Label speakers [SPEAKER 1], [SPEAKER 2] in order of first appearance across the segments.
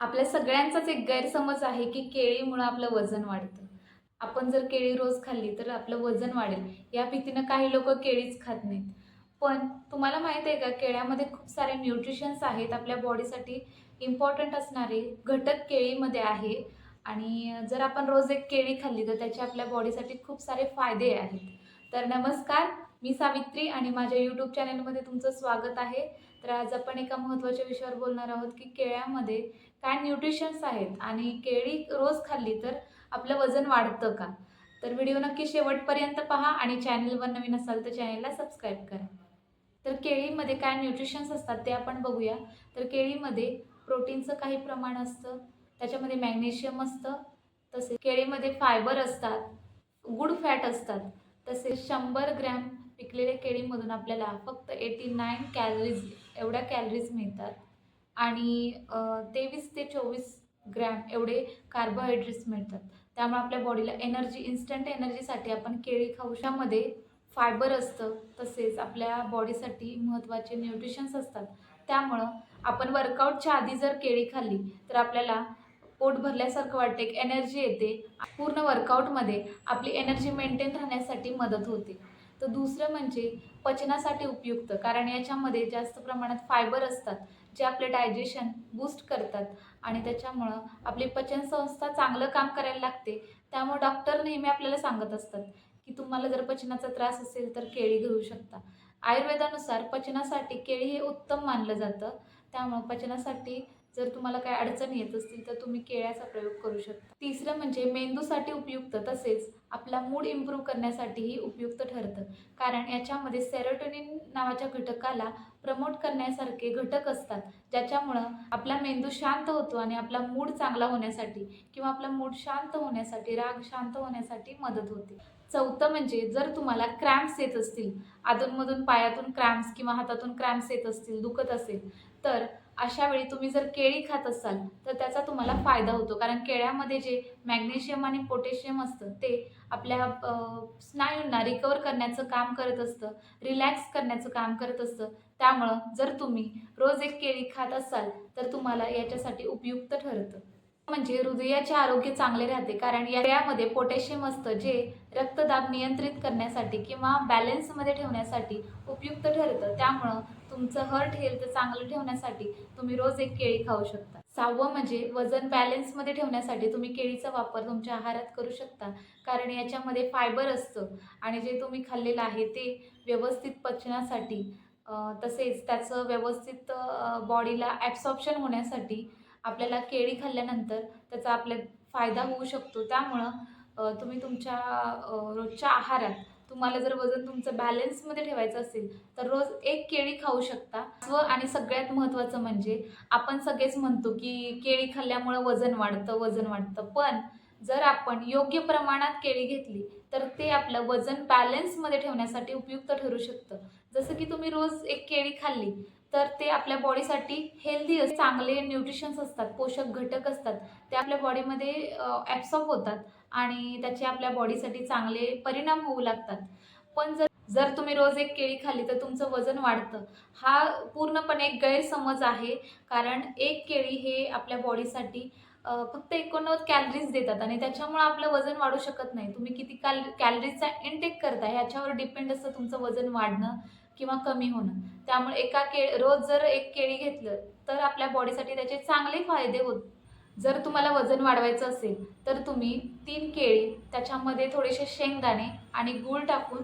[SPEAKER 1] आपल्या सगळ्यांचाच एक गैरसमज आहे की केळीमुळं आपलं वजन वाढतं. आपण जर केळी रोज खाल्ली तर आपलं वजन वाढेल. या भीतीनं काही लोक केळीच खात नाहीत. पण तुम्हाला माहीत आहे का केळ्यामध्ये खूप सारे न्यूट्रिशन्स आहेत. आपल्या बॉडीसाठी इम्पॉर्टंट असणारे घटक केळीमध्ये आहे. आणि जर आपण रोज एक केळी खाल्ली तर त्याचे आपल्या बॉडीसाठी खूप सारे फायदे आहेत. तर नमस्कार मी सावित्री आणि माझ्या यूट्यूब चॅनलमध्ये तुमचं स्वागत आहे. तर आज आपण एका महत्त्वाच्या विषयावर बोलणार आहोत की केळ्यामध्ये काय न्यूट्रिशन्स आहेत आणि केळी रोज खाल्ली तर आपलं वजन वाढतं का? तर व्हिडिओ नक्की शेवटपर्यंत पहा आणि चॅनलवर नवीन असाल तर चॅनलला सबस्क्राईब करा. तर केळीमध्ये काय न्यूट्रिशन्स असतात ते आपण बघूया. तर केळीमध्ये प्रोटीनचं काही प्रमाण असतं त्याच्यामध्ये मॅग्नेशियम असतं तसेच केळीमध्ये फायबर असतात गुड फॅट असतात तसेच शंभर ग्रॅम पिकलेल्या केळीमधून आपल्याला फक्त एटी नाईन कॅलरीज एवढ्या कॅलरीज मिळतात. आणि तेवीस ते चोवीस ग्रॅम एवढे कार्बोहायड्रेट्स मिळतात. त्यामुळे आपल्या बॉडीला एनर्जी इन्स्टंट एनर्जीसाठी आपण केळी खाऊ त्यामध्ये फायबर असतं तसेच आपल्या बॉडीसाठी महत्त्वाचे न्यूट्रिशन्स असतात. त्यामुळं आपण वर्कआउटच्या आधी जर केळी खाल्ली तर आपल्याला पोट भरल्यासारखं वाटते एक एनर्जी येते. पूर्ण वर्कआउटमध्ये आपली एनर्जी मेंटेन राहण्यासाठी मदत होते. तर दुसरं म्हणजे पचनासाठी उपयुक्त कारण याच्यामध्ये जास्त प्रमाणात फायबर असतात जे आपले डायजेशन बूस्ट करतात आणि त्याच्यामुळं आपली पचनसंस्था चांगलं काम करायला लागते. त्यामुळे डॉक्टर नेहमी आपल्याला सांगत असतात की तुम्हाला जर पचनाचा त्रास असेल तर केळी घेऊ शकता. आयुर्वेदानुसार पचनासाठी केळी हे उत्तम मानलं जातं. त्यामुळं पचनासाठी जर तुम्हाला काही अडचण येत असतील तर तुम्ही केळ्याचा प्रयोग करू शकता. तिसरं म्हणजे मेंदूसाठी उपयुक्त तसेच आपला मूड इम्प्रूव्ह करण्यासाठीही उपयुक्त ठरतं. कारण याच्यामध्ये सेरोटोनिन नावाच्या घटकाला प्रमोट करण्यासारखे घटक असतात. ज्याच्यामुळं आपला मेंदू शांत होतो आणि आपला मूड चांगला होण्यासाठी किंवा आपला मूड शांत होण्यासाठी राग शांत होण्यासाठी मदत होते. चौथं म्हणजे जर तुम्हाला क्रॅम्प्स येत असतील अधूनमधून पायातून क्रॅम्प्स किंवा हातातून क्रॅम्प्स येत असतील दुखत असेल तर अशा वेळी तुम्ही जर केळी खात असाल तर त्याचा तुम्हाला फायदा होतो. कारण केळ्यामध्ये जे मॅग्नेशियम आणि पोटॅशियम असतं ते आपल्या स्नायूंना रिकवर करण्याचं काम करत असतं रिलॅक्स करण्याचं काम करत असतं. त्यामुळं जर तुम्ही रोज एक केळी खात असाल तर तुम्हाला याच्यासाठी उपयुक्त ठरतं. म्हणजे हृदयाचे आरोग्य चांगले राहते कारण यामध्ये पोटॅशियम असतं जे रक्तदाब नियंत्रित करण्यासाठी किंवा बॅलन्समध्ये ठेवण्यासाठी उपयुक्त ठरतं. त्यामुळं तुमचं हर्ट हेल्थ चांगलं ठेवण्यासाठी तुम्ही रोज एक केळी खाऊ शकता. सहावं म्हणजे वजन बॅलन्समध्ये ठेवण्यासाठी तुम्ही केळीचा वापर तुमच्या आहारात करू शकता कारण याच्यामध्ये फायबर असतं आणि जे तुम्ही खाल्लेलं आहे ते व्यवस्थित पचनासाठी तसेच त्याचं व्यवस्थित बॉडीला ॲब्सॉप्शन होण्यासाठी आपल्याला केळी खाल्ल्यानंतर त्याचा आपल्या फायदा होऊ शकतो. त्यामुळं तुम्ही तुमच्या रोजच्या आहारात तुम्हाला जर वजन तुमचं बॅलन्समध्ये ठेवायचं असेल तर रोज एक केळी खाऊ शकता. व आणि सगळ्यात महत्त्वाचं म्हणजे आपण सगळेच म्हणतो की केळी खाल्ल्यामुळं वजन वाढतं वजन वाढतं. पण जर आपण योग्य प्रमाणात केळी घेतली तर ते आपलं वजन बॅलन्समध्ये ठेवण्यासाठी उपयुक्त ठरू शकतं. जसं की तुम्ही रोज एक केळी खाल्ली तर ते आपल्या बॉडीसाठी हेल्दी चांगले न्यूट्रिशन्स असतात पोषक घटक असतात. ते आपल्या बॉडीमध्ये ॲब्सॉर्ब होतात आणि त्याचे आपल्या बॉडीसाठी चांगले परिणाम होऊ लागतात. पण जर जर तुम्ही रोज एक केळी खाली तर तुमचं वजन वाढतं. हा पूर्णपणे एक गैरसमज आहे कारण एक केळी हे आपल्या बॉडीसाठी फक्त एकोणनव्वद कॅलरीज देतात आणि त्याच्यामुळे आपलं वजन वाढू शकत नाही. तुम्ही किती कॅल कॅलरीजचा इनटेक करता ह्याच्यावर डिपेंड असतं तुमचं वजन वाढणं. किंवा कमी होणं. त्यामुळे एका के रोज जर एक केळी घेतलं तर आपल्या बॉडीसाठी त्याचे चांगले फायदे होत. जर तुम्हाला वजन वाढवायचं असेल तर तुम्ही तीन केळी त्याच्यामध्ये थोडेसे शेंगदाणे आणि गूळ टाकून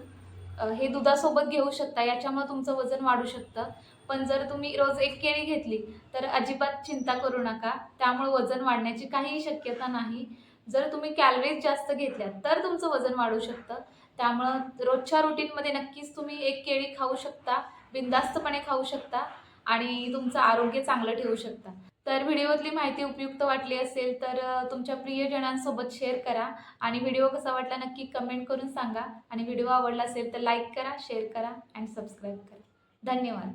[SPEAKER 1] हे दुधासोबत घेऊ शकता. याच्यामुळे तुमचं वजन वाढू शकतं. पण जर तुम्ही रोज एक केळी घेतली तर अजिबात चिंता करू नका. त्यामुळे वजन वाढण्याची काहीही शक्यता नाही. जर तुम्ही कॅलरीज जास्त घेतल्या तर तुमचं वजन वाढू शकतं. त्यामुळं रोजच्या रुटीनमध्ये नक्कीच तुम्ही एक केळी खाऊ शकता बिंदास्तपणे खाऊ शकता आणि तुमचं आरोग्य चांगलं ठेवू शकता. तर व्हिडिओतली माहिती उपयुक्त वाटली असेल तर तुमच्या प्रियजनांसोबत शेअर करा आणि व्हिडिओ कसा वाटला नक्की कमेंट करून सांगा आणि व्हिडिओ आवडला असेल तर लाईक करा शेअर करा अँड सबस्क्राईब करा. धन्यवाद.